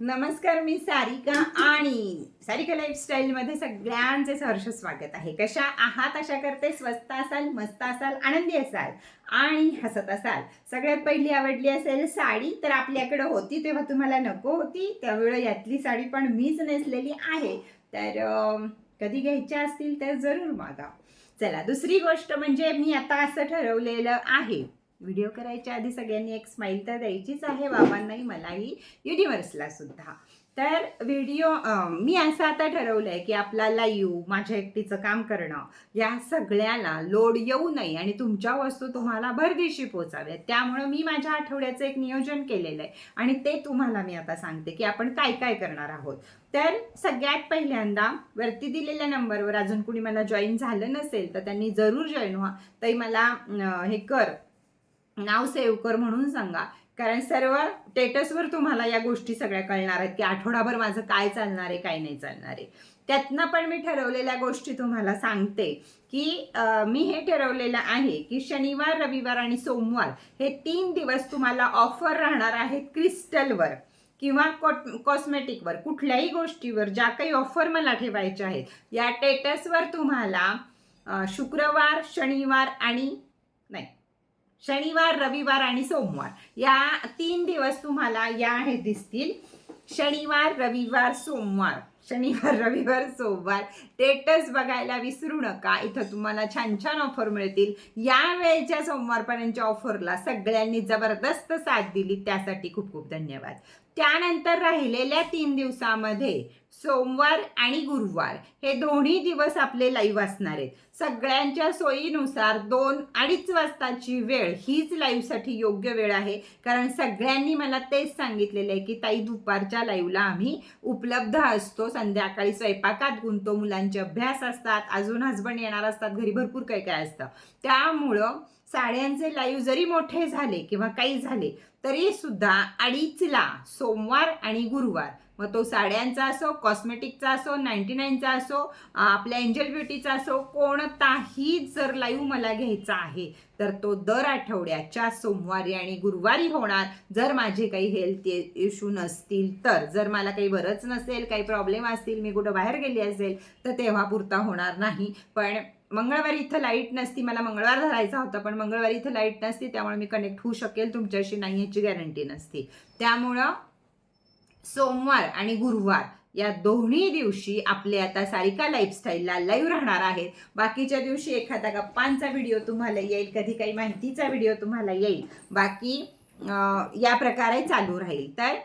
नमस्कार मी सारिका आणि सारिका लाईफस्टाईलमध्ये सगळ्यांचे सहर्ष स्वागत आहे. कशा आहात? अशा करते स्वस्त असाल मस्त असाल आनंदी असाल आणि हसत असाल. सगळ्यात पहिली आवडली असेल साडी तर आपल्याकडे होती तेव्हा तुम्हाला नको होती. त्यावेळेला यातली साडी पण मीच नेसलेली आहे. तर कधी घ्यायच्या असतील तर जरूर मागा. चला दुसरी गोष्ट म्हणजे मी आता असं ठरवलेलं आहे. व्हिडिओ करायच्या आधी सगळ्यांनी एक स्माईल तर द्यायचीच आहे बाबांनाही मलाही युनिव्हर्सला सुद्धा. तर व्हिडिओ मी असं आता ठरवलं आहे की आपला लाईव्ह माझ्या एकटीचं काम करणं या सगळ्याला लोड येऊ नये आणि तुमच्या वस्तू तुम्हाला भरदिशी पोचाव्यात. त्यामुळं मी माझ्या आठवड्याचं एक नियोजन केलेलं आहे. आणि ते तुम्हाला मी आता सांगते की आपण काय काय करणार आहोत. तर सगळ्यात पहिल्यांदा वरती दिलेल्या नंबरवर अजून कुणी मला जॉईन झालं नसेल तर त्यांनी जरूर जॉईन व्हा. तरी मला हे कर. नाव सेव्ह कर म्हणून सांगा. कारण सर्व स्टेटसवर तुम्हाला या गोष्टी सगळ्या कळणार आहेत की आठवडाभर माझं काय चालणार आहे काय नाही चालणार आहे. त्यातनं पण मी ठरवलेल्या गोष्टी तुम्हाला सांगते की मी हे ठरवलेलं आहे की शनिवार रविवार आणि सोमवार हे तीन दिवस तुम्हाला ऑफर राहणार आहेत क्रिस्टलवर किंवा कॉस्मेटिकवर कुठल्याही गोष्टीवर ज्या काही ऑफर मला ठेवायच्या आहेत या टेटसवर तुम्हाला शुक्रवार शनिवार आणि नाही शनिवार रविवार आणि सोमवार. या तीन दिवस तुम्हाला या हे दिसतील. शनिवार रविवार सोमवार. शनिवार रविवार सोमवार. टेटस बघायला विसरू नका. इथं तुम्हाला छान छान ऑफर मिळतील. या वेळेच्या सोमवारपर्यंतच्या ऑफरला सगळ्यांनी जबरदस्त साथ दिली. त्यासाठी खूप खूप धन्यवाद. त्यानंतर राहिलेल्या तीन दिवसामध्ये सोमवार आणि गुरुवार हे दोन्ही दिवस आपले लाईव्ह असणार आहेत. सगळ्यांच्या सोयीनुसार दोन अडीच वाजताची वेळ हीच लाईव्हसाठी योग्य वेळ आहे. कारण सगळ्यांनी मला तेच सांगितलेलं आहे की ताई दुपारच्या लाईव्हला आम्ही उपलब्ध असतो. संध्याकाळी स्वयंपाकात गुंतो मुलांचे अभ्यास असतात. अजून हसबंड येणार असतात. घरी भरपूर काही काय असतं. त्यामुळं साड्यांचे लाईव्ह जरी मोठे झाले किंवा काही झाले तरी सुद्धा अडीचला सोमवार आणि गुरुवार मग तो साड्यांचा असो कॉस्मेटिकचा असो नाईन्टी नाईनचा असो आपल्या एंजल ब्युटीचा असो कोणताही जर लाईव्ह मला घ्यायचा आहे तर तो दर आठवड्याच्या सोमवारी आणि गुरुवारी होणार. जर माझे काही हेल्थ इश्यू नसतील तर जर मला काही बरंच नसेल काही प्रॉब्लेम असतील मी कुठं बाहेर गेली असेल तर तेव्हा पुरता होणार नाही. पण मंगळवारी इथं लाइट नसती मला मंगळवार धरायचा होता पण मंगळवारी इथं लाइट नसती त्यामुळे मी कनेक्ट होऊ शकेल तुमच्याशी नाही याची गॅरंटी नसती. त्यामुळं सोमवार आणि गुरुवार या दोन्ही दिवशी आपले आता सारिका लाईफस्टाईलला लाईव्ह राहणार आहेत. बाकीच्या दिवशी एखादा गप्पांचा व्हिडिओ तुम्हाला येईल कधी काही माहितीचा व्हिडिओ तुम्हाला येईल. बाकी या प्रकारे चालू राहील. तर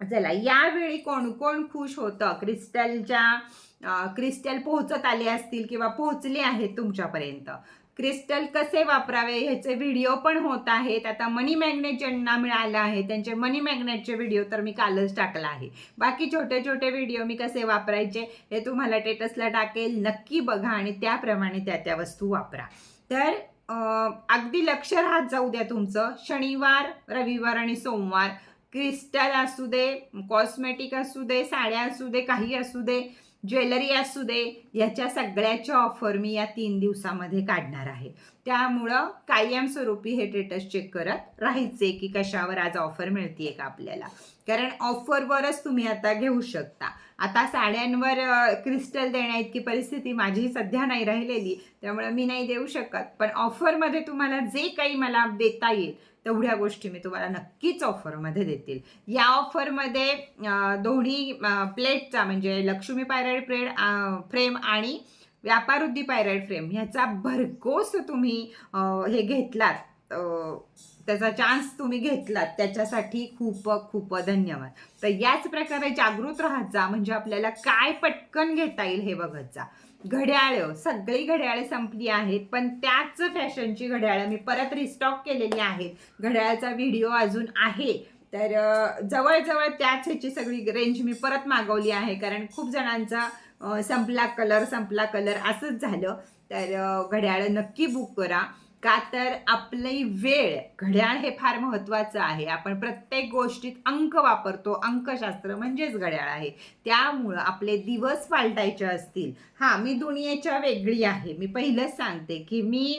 चला यावेळी कोण कोण खुश होतं? क्रिस्टलच्या क्रिस्टल पोहोचत आले असतील किंवा पोहोचले आहेत तुमच्यापर्यंत? क्रिस्टल कसे वापरावे ह्याचे व्हिडिओ पण होत आहेत. आता मनी मॅग्नेट ज्यांना मिळालं आहे त्यांचे मनी मॅग्नेटचे व्हिडिओ तर मी कालच टाकला आहे. बाकी छोटे छोटे व्हिडिओ मी कसे वापरायचे हे तुम्हाला टेटसला टाकेल. नक्की बघा आणि त्याप्रमाणे त्या त्या वस्तू वापरा. तर अगदी लक्ष राहत जाऊ द्या तुमचं. शनिवार रविवार आणि सोमवार. क्रिस्टल असू दे कॉस्मेटिक असू दे साड्या असू दे काही असू दे. ज्वेलरी असू दे याच्या सगळ्याच्या ऑफर मी या तीन दिवसामध्ये काढणार आहे. त्यामुळं कायमस्वरूपी हे स्टेटस चेक करत राहायचे की कशावर आज ऑफर मिळतीये का आपल्याला. कारण ऑफरवरच तुम्ही आता घेऊ शकता. आता साड्यांवर क्रिस्टल देण्या इतकी परिस्थिती माझी सध्या नाही राहिलेली त्यामुळे मी नाही देऊ शकत. पण ऑफरमध्ये तुम्हाला जे काही मला देता येईल तेवढ्या गोष्टी मी तुम्हाला नक्कीच ऑफरमध्ये देतील. या ऑफरमध्ये दोन्ही प्लेटचा म्हणजे लक्ष्मी पायराईड प्लेट फ्रेम आणि व्यापारुद्धी पायराईड फ्रेम ह्याचा भरघोस तुम्ही हे घेतलात. त्याचा चान्स तुम्ही घेतलात. त्याच्यासाठी खूप खूप धन्यवाद. तर याच प्रकारे जागृत राहत जा. म्हणजे आपल्याला काय पटकन घेता येईल हे बघत जा. घड्याळं सगळी घड्याळे संपली आहेत. पण त्याच फॅशनची घड्याळं मी परत रिस्टॉक केलेली आहेत. घड्याळाचा व्हिडिओ अजून आहे. तर जवळजवळ त्याच ह्याची सगळी रेंज मी परत मागवली आहे. कारण खूप जणांचा संपला कलर संपला कलर असंच झालं. तर घड्याळ नक्की बुक करा. का तर आपली वेळ घड्याळ हे फार महत्त्वाचं आहे. आपण प्रत्येक गोष्टीत अंक वापरतो. अंकशास्त्र म्हणजेच घड्याळ आहे. त्यामुळं आपले दिवस पालटायचे असतील. हां मी दुनियेच्या वेगळी आहे. मी पहिलंच सांगते की मी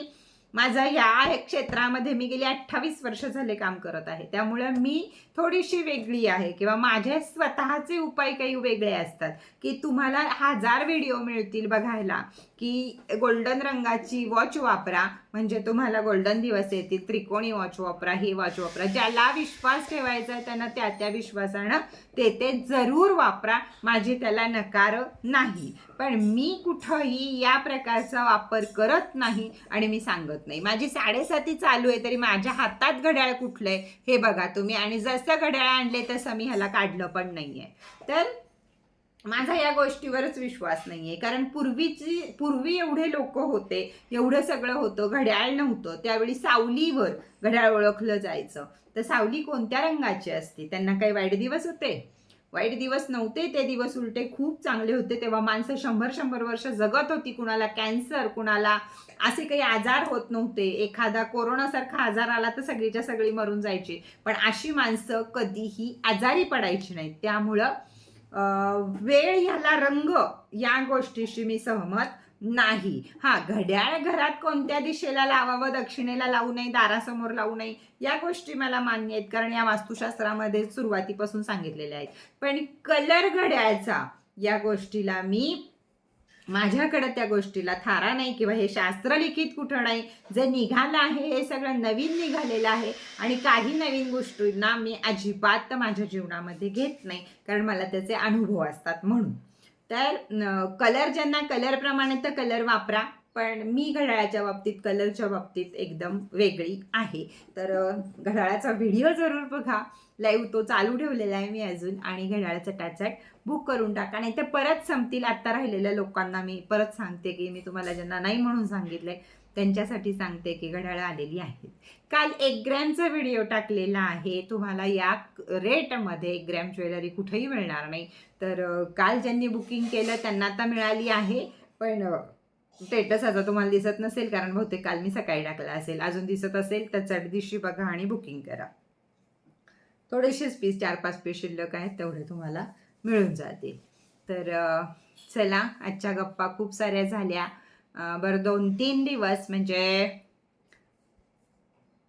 माझा या क्षेत्रामध्ये मी गेली अठ्ठावीस वर्ष झाले काम करत आहे. त्यामुळं मी थोडीशी वेगळी आहे किंवा माझे स्वतःचे उपाय काही वेगळे असतात. की तुम्हाला हजार व्हिडिओ मिळतील बघायला. की गोल्डन रंगाची वॉच वापरा. म्हणजे तुम्हाला गोल्डन दिवस येतील त्रिकोणी वॉच वापरा ही वॉच वापरा. ज्याला विश्वास ठेवायचा आहे त्यांना त्या त्या विश्वासानं ते ते जरूर वापरा. माझी त्याला नकार नाही. पण मी कुठंही या प्रकारचा वापर करत नाही आणि मी सांगत नाही. माझी साडेसाती चालू आहे तरी माझ्या हातात घड्याळ कुठलंय हे बघा तुम्ही. आणि जसं घड्याळ आणले तसं मी ह्याला काढलं पण नाहीये. तर माझा या गोष्टीवरच विश्वास नाहीये. कारण पूर्वीची पूर्वी एवढे लोक होते एवढं सगळं होतं घड्याळ नव्हतं. त्यावेळी सावलीवर घड्याळ ओळखलं जायचं. तर सावली कोणत्या रंगाची असते? त्यांना काही वाईट दिवस होते? वाईट दिवस नव्हते ते दिवस उलटे खूप चांगले होते. तेव्हा माणसं शंभर शंभर वर्ष जगत होती. कुणाला कॅन्सर कुणाला असे काही आजार होत नव्हते. एखादा कोरोनासारखा आजार आला तर सगळीच्या सगळी मरून जायची. पण अशी माणसं कधीही आजारी पडायची नाहीत. त्यामुळं वेळ ह्याला रंग या गोष्टीशी मी सहमत नाही. हा घड्याळ घरात कोणत्या दिशेला लावावं दक्षिणेला लावू नये दारासमोर लावू नये या गोष्टी मला मान्य आहेत कारण या वास्तुशास्त्रामध्ये सुरुवातीपासून सांगितलेल्या आहेत. पण कलर घड्याळचा या गोष्टीला मी माझ्याकडे त्या गोष्टीला थारा नाही किंवा हे शास्त्र लिखित कुठं नाही. जे निघालं आहे हे सगळं नवीन निघालेलं आहे. आणि काही नवीन गोष्टींना मी अजिबात माझ्या जीवनामध्ये घेत नाही कारण मला त्याचे अनुभव असतात म्हणून. तर कलर ज्यांना कलरप्रमाणे तर कलर वापरा. पण मी घड्याळाच्या बाबतीत कलरच्या बाबतीत एकदम वेगळी आहे. तर घड्याळाचा व्हिडिओ जरूर बघा. लाईव्ह तो चालू ठेवलेला आहे मी अजून आणि घड्याळाचा टॅचॅट बुक करून टाका. नाही तर परत संपतील. आत्ता राहिलेल्या लोकांना मी परत सांगते की मी तुम्हाला ज्यांना नाही म्हणून सांगितलं आहे त्यांच्यासाठी सांगते की घड्याळं आलेली आहेत. काल एक ग्रॅमचा व्हिडिओ टाकलेला आहे. तुम्हाला या रेटमध्ये एक ग्रॅम ज्वेलरी कुठेही मिळणार नाही. तर काल ज्यांनी बुकिंग केलं त्यांना आता मिळाली आहे. पण स्टेटस आता तुम्हाला दिसत नसेल कारण बहुतेक काल मी सकाळी टाकला असेल. अजून दिसत असेल तर चढदिशी बघा आणि बुकिंग करा. थोडेसेच पीस चार पाच पीस शिल्लक आहेत तेवढे तुम्हाला मिळून जातील. तर चला आजच्या गप्पा खूप साऱ्या झाल्या. बरं दोन तीन दिवस म्हणजे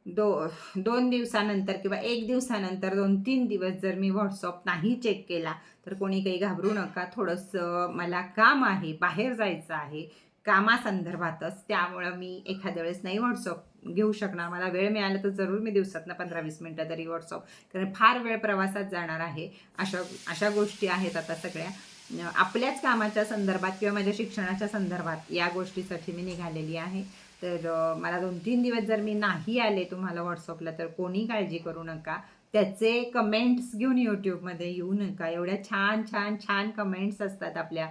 दो दोन दिवसानंतर किंवा एक दिवसानंतर दोन तीन दिवस जर मी व्हॉट्सअप नाही चेक केला तर कोणी काही घाबरू नका. थोडंसं मला काम आहे बाहेर जायचं आहे. कामासंदर्भातच त्यामुळं मी एखाद्या वेळेस नाही व्हॉट्सअप घेऊ शकणार. मला वेळ मिळाला तर जरूर मी दिवसातनं पंधरा वीस मिनटं तरी व्हॉट्सअप कारण फार वेळ प्रवासात जाणार आहे. अशा अशा गोष्टी आहेत आता सगळ्या. आपल्याच कामाच्या संदर्भात किंवा माझ्या शिक्षणाच्या संदर्भात या गोष्टीसाठी मी निघालेली आहे. तर मला दोन तीन दिवस जर मी नाही आले तुम्हाला व्हॉट्सअपला तर कोणी काळजी करू नका. त्याचे कमेंट्स घेऊन यूट्यूबमध्ये येऊ नका. एवढ्या छान छान छान कमेंट्स असतात आपल्या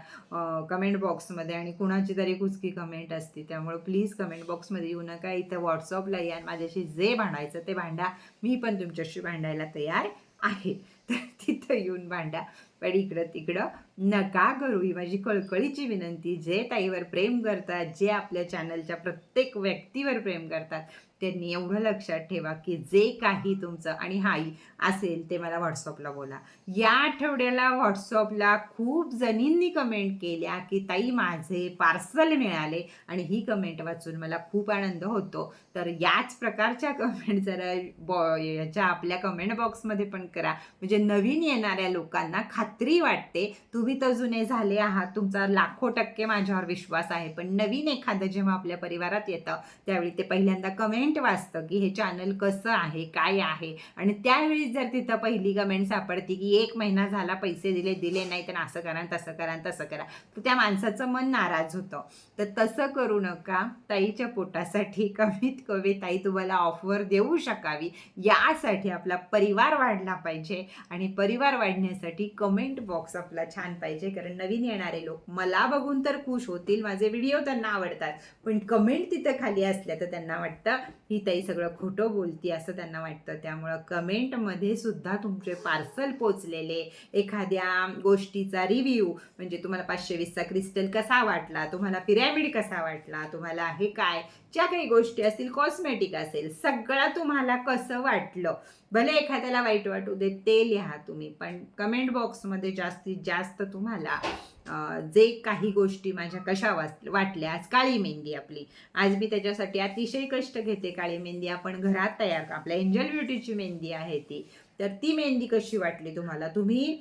कमेंट बॉक्समध्ये आणि कुणाची तरी कुचकी कमेंट असते. त्यामुळे प्लीज कमेंट बॉक्समध्ये येऊ नका. इथं व्हॉट्सअपला या आणि माझ्याशी जे भांडायचं ते भांडा. मी पण तुमच्याशी भांडायला तयार आहे. तर तिथं येऊन भांडा. पण इकडं तिकडं. नका करू. ही माझी कळकळीची विनंती. जे ताईवर प्रेम करतात जे आपल्या चॅनलच्या प्रत्येक व्यक्तीवर प्रेम करतात त्यांनी एवढं लक्षात ठेवा की जे काही तुमचं आणि हाई असेल ते मला व्हॉट्सअपला बोला. या आठवड्याला व्हॉट्सअपला खूप जणींनी कमेंट केल्या की ताई माझे पार्सल मिळाले आणि ही कमेंट वाचून मला खूप आनंद होतो. तर याच प्रकारच्या कमेंट जरा बॉ याच्या आपल्या कमेंट बॉक्समध्ये पण करा. म्हणजे नवीन येणाऱ्या लोकांना खात खात्री वाटते. तुम्ही तर जुने झाले आहात. तुमचा लाखो टक्के माझ्यावर विश्वास आहे. पण नवीन एखादं जेव्हा आपल्या परिवारात येतं त्यावेळी ते पहिल्यांदा कमेंट वाचतं की हे चॅनल कसं आहे काय आहे? आणि त्यावेळी जर तिथं पहिली कमेंट सापडते की एक महिना झाला पैसे दिले दिले नाही तर असं करा तसं करा तसं करा. तर त्या माणसाचं मन नाराज होतं. तर तसं करू नका. ताईच्या पोटासाठी कमीत कमी ताई तुम्हाला ऑफर देऊ शकावी. यासाठी आपला परिवार वाढला पाहिजे. आणि परिवार वाढण्यासाठी कमी कमेंट बॉक्स आपला छान पाहिजे कारण नवीन येणारे लोक मला बघून तर खुश होतील. माझे व्हिडिओ त्यांना आवडतात. पण कमेंट तिथं खाली असल्या तर त्यांना वाटतं ही ताई सगळं खोटं बोलती असं त्यांना वाटतं. त्यामुळं कमेंटमध्ये सुद्धा तुमचे पार्सल पोचलेले. एखाद्या गोष्टीचा रिव्ह्यू म्हणजे तुम्हाला पाचशे वीसचा क्रिस्टल कसा वाटला तुम्हाला पिरॅमिड कसा वाटला तुम्हाला हे काय ज्या काही गोष्टी असतील कॉस्मेटिक असेल सगळं तुम्हाला कसं वाटलं? भले एखाद्याला वाईट वाटू दे ते लिहा तुम्ही. पण कमेंट बॉक्समध्ये जास्तीत जास्त तुम्हाला जे काही गोष्टी माझ्या कशा वाच वाटल्या आज काळी मेहंदी आपली. आज मी त्याच्यासाठी अतिशय कष्ट घेते काळी मेहंदी. आपण घरात तयार आपल्या एंजल ब्युटीची मेहंदी आहे ती. तर ती मेहंदी कशी वाटली तुम्हाला? तुम्ही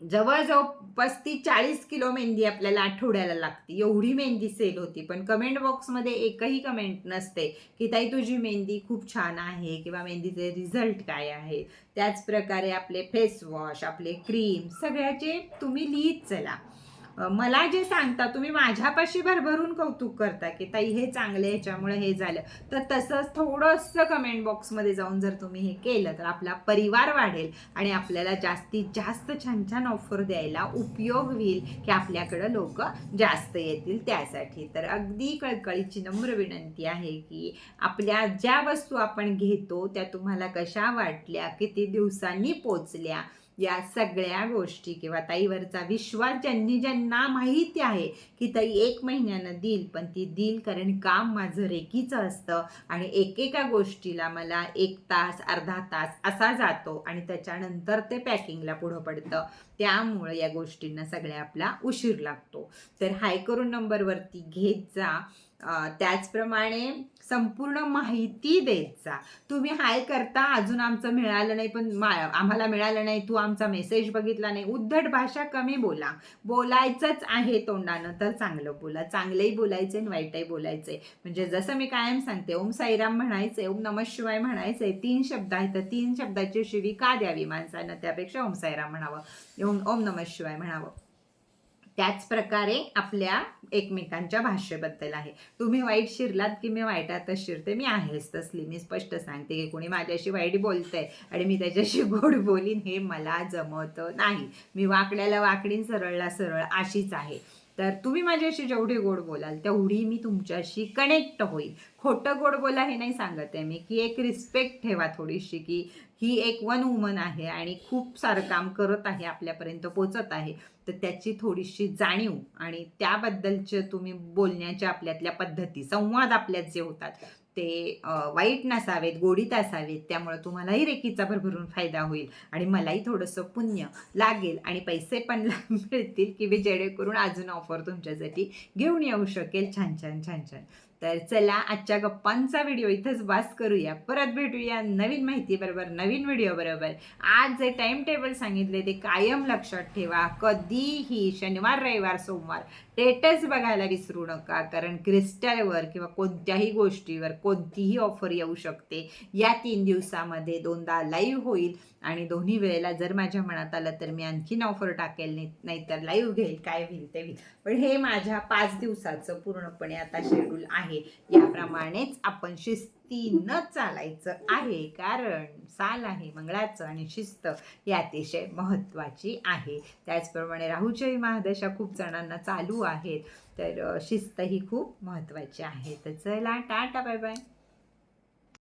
जवळजवळ पस्तीस चाळीस किलो मेहंदी आपल्याला आठवड्याला लागते. एवढी मेहंदी सेल होती. पण कमेंट बॉक्समध्ये एकही कमेंट नसते की ताई तुझी मेहंदी खूप छान आहे किंवा मेहंदीचे रिझल्ट काय आहे त्याच प्रकारे आपले फेस वॉश आपले क्रीम सगळ्याचे तुम्ही लिहित चला. मला जे सांगता तुम्ही माझ्यापाशी भरभरून कौतुक करता की ताई हे चांगले ह्याच्यामुळे हे झालं. तर तसंच थोडंसं कमेंट बॉक्समध्ये जाऊन जर तुम्ही हे केलं तर आपला परिवार वाढेल आणि आपल्याला जास्तीत जास्त छान छान ऑफर द्यायला उपयोग होईल की आपल्याकडं लोक जास्त येतील त्यासाठी. तर अगदी कळकळीची नम्र विनंती आहे की आपल्या ज्या वस्तू आपण घेतो त्या तुम्हाला कशा वाटल्या किती दिवसांनी पोचल्या या सगळ्या गोष्टी किंवा ताईवरचा विश्वास ज्यांनी ज्यांना माहिती आहे की ताई एक महिन्यानं देईल पण ती देईल कारण काम माझं रेखीचं असतं आणि एकेका गोष्टीला मला एक तास अर्धा तास असा जातो आणि त्याच्यानंतर ते पॅकिंगला पुढं पडतं. त्यामुळं या गोष्टींना सगळ्या आपला उशीर लागतो. तर हाय करून नंबरवरती घेत जा. त्याचप्रमाणे संपूर्ण माहिती देत जा तुम्ही हाय करता अजून आमचं मिळालं नाही पण मा आम्हाला मिळालं नाही तू आमचा मेसेज बघितला नाही. उद्धट भाषा कमी बोला. बोलायचंच आहे तोंडानं तर चांगलं बोला. चांगलंही बोलायचं आणि वाईटही बोलायचं आहे म्हणजे जसं मी कायम सांगते ओम साईराम म्हणायचे ओम नमः शिवाय म्हणायचे तीन शब्द आहेत तर तीन शब्दाची शिवी का द्यावी माणसानं? त्यापेक्षा ओम साईराम म्हणावं. ओम ओम नमः शिवाय म्हणावं. त्याच प्रकारे आपल्या एकमेकांच्या भाषेबद्दल आहे. तुम्ही वाईट शिरलात की मी वाईटातच शिरते? मी आहेच तसली. मी स्पष्ट सांगते की कोणी माझ्याशी वाईट बोलतंय आणि मी त्याच्याशी गोड बोलीन हे मला जमत नाही. मी वाकड्याला वाकडीन सरळला सरळ अशीच आहे. तर तुम्ही माझ्याशी जेवढी गोड बोलाल तेवढी मी तुमच्याशी कनेक्ट होईल. खोटं गोड बोला हे नाही सांगत आहे मी की एक रिस्पेक्ट ठेवा थोडीशी की ही एक वन वुमन आहे आणि खूप सारं काम करत आहे आपल्यापर्यंत पोचत आहे. तर त्याची थोडीशी जाणीव आणि त्याबद्दलचे तुम्ही बोलण्याच्या आपल्यातल्या पद्धती संवाद आपल्यात जे होतात ते वाईट नसावेत गोडीत असावेत त्यामुळे तुम्हालाही रेकीचा भरभरून फायदा होईल आणि मलाही थोडंसं पुण्य लागेल आणि पैसे पण मिळतील की मी जेणेकरून अजून ऑफर तुमच्यासाठी घेऊन येऊ शकेल. छान छान छान छान. तर चला आजच्या गप्पांचा व्हिडिओ इथंच बास करूया. परत भेटूया नवीन माहिती बरोबर नवीन व्हिडिओ बरोबर आज जे टाइम टेबल सांगितले ते कायम लक्षात ठेवा. कधीही शनिवार रविवार सोमवार टेटस बघायला विसरू नका. कारण क्रिस्टलवर किंवा कोणत्याही गोष्टीवर कोणतीही ऑफर येऊ शकते. या तीन दिवसामध्ये दोनदा लाईव्ह होईल. आणि दोन्ही वेळेला जर माझ्या मनात आलं तर मी आणखीन ऑफर टाकेल नाही नाहीतर लाईव्ह घेईल काय होईल ते होईल. पण हे माझ्या पाच दिवसाचं पूर्णपणे आता शेड्यूल आहे. याप्रमाणेच आपण शिस्तीनं चालायचं आहे. कारण साल आहे मंगळाचं आणि शिस्त ही अतिशय महत्त्वाची आहे. त्याचप्रमाणे राहूच्याही महादशा खूप जणांना चालू आहेत. तर शिस्त ही खूप महत्त्वाची आहे. तर चला टाटा बाय बाय